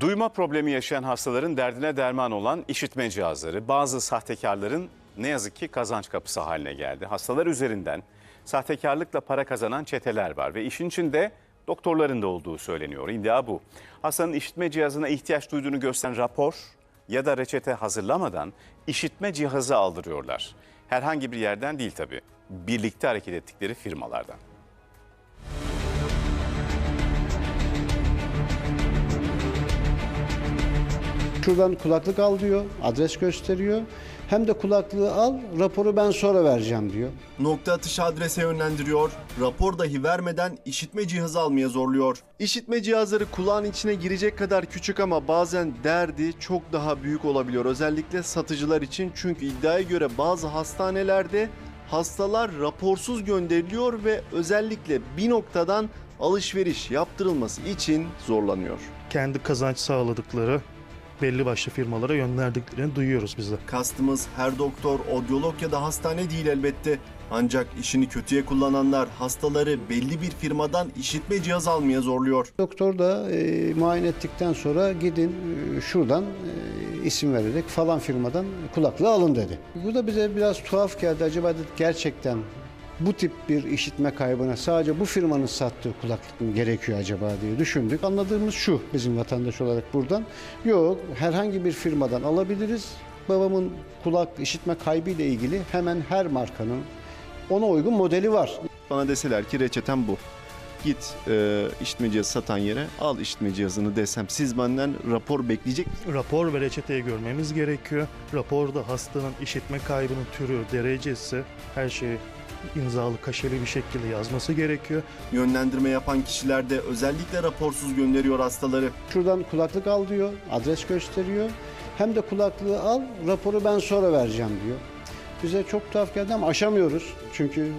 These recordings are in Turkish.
Duyma problemi yaşayan hastaların derdine derman olan işitme cihazları bazı sahtekarların ne yazık ki kazanç kapısı haline geldi. Hastalar üzerinden sahtekarlıkla para kazanan çeteler var ve işin içinde doktorların da olduğu söyleniyor. İddia bu. Hastanın işitme cihazına ihtiyaç duyduğunu gösteren rapor ya da reçete hazırlamadan işitme cihazı aldırıyorlar. Herhangi bir yerden değil tabii. Birlikte hareket ettikleri firmalardan. Şuradan kulaklık al diyor, adres gösteriyor. Hem de kulaklığı al, raporu ben sonra vereceğim diyor. Nokta atışı adrese yönlendiriyor, rapor dahi vermeden işitme cihazı almaya zorluyor. İşitme cihazları kulağın içine girecek kadar küçük ama bazen derdi çok daha büyük olabiliyor. Özellikle satıcılar için çünkü iddiaya göre bazı hastanelerde hastalar raporsuz gönderiliyor ve özellikle bir noktadan alışveriş yaptırılması için zorlanıyor. kendi kazanç sağladıkları belli başlı firmalara yönlerdiklerini duyuyoruz biz de. Kastımız her doktor, odyolog ya da hastane değil elbette. Ancak işini kötüye kullananlar hastaları belli bir firmadan işitme cihazı almaya zorluyor. Doktor da e, muayene ettikten sonra gidin e, şuradan e, isim vererek falan firmadan kulaklığı alın dedi. Bu da bize biraz tuhaf geldi. Acaba dedik gerçekten bu tip bir işitme kaybına sadece bu firmanın sattığı kulaklık mı gerekiyor acaba diye düşündük. Anladığımız şu bizim vatandaş olarak buradan. Yok herhangi bir firmadan alabiliriz. Babamın kulak işitme kaybı ile ilgili hemen her markanın ona uygun modeli var. Bana deseler ki reçetem bu. Git e, işitme cihazı satan yere al işitme cihazını desem siz benden rapor bekleyecek misiniz? Rapor ve reçeteyi görmemiz gerekiyor. Raporda hastanın işitme kaybının türü, derecesi, her şeyi imzalı, kaşeli bir şekilde yazması gerekiyor. Yönlendirme yapan kişiler de özellikle raporsuz gönderiyor hastaları. Şuradan kulaklık al diyor, adres gösteriyor. Hem de kulaklığı al, raporu ben sonra vereceğim diyor. Bize çok tuhaf geldi ama aşamıyoruz. Çünkü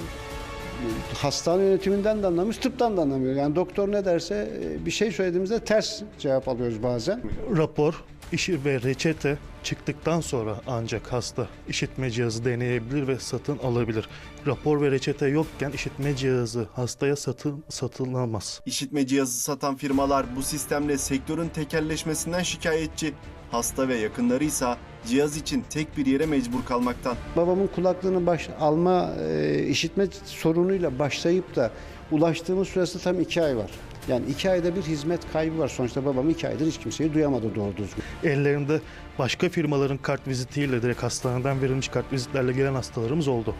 hastane yönetiminden de anlamıyoruz, tıptan da anlamıyoruz. Yani doktor ne derse e, bir şey söylediğimizde ters cevap alıyoruz bazen. Rapor, işi ve reçete çıktıktan sonra ancak hasta işitme cihazı deneyebilir ve satın alabilir. Rapor ve reçete yokken işitme cihazı hastaya satın satılamaz. İşitme cihazı satan firmalar bu sistemle sektörün tekelleşmesinden şikayetçi. Hasta ve yakınları ise cihaz için tek bir yere mecbur kalmaktan. Babamın kulaklığını baş, alma e, işitme sorunuyla başlayıp da ulaştığımız süresi tam iki ay var. Yani iki ayda bir hizmet kaybı var. Sonuçta babam iki aydır hiç kimseyi duyamadı doğru düzgün. Ellerinde başka firmaların kart vizitiyle direkt hastaneden verilmiş kart vizitlerle gelen hastalarımız oldu.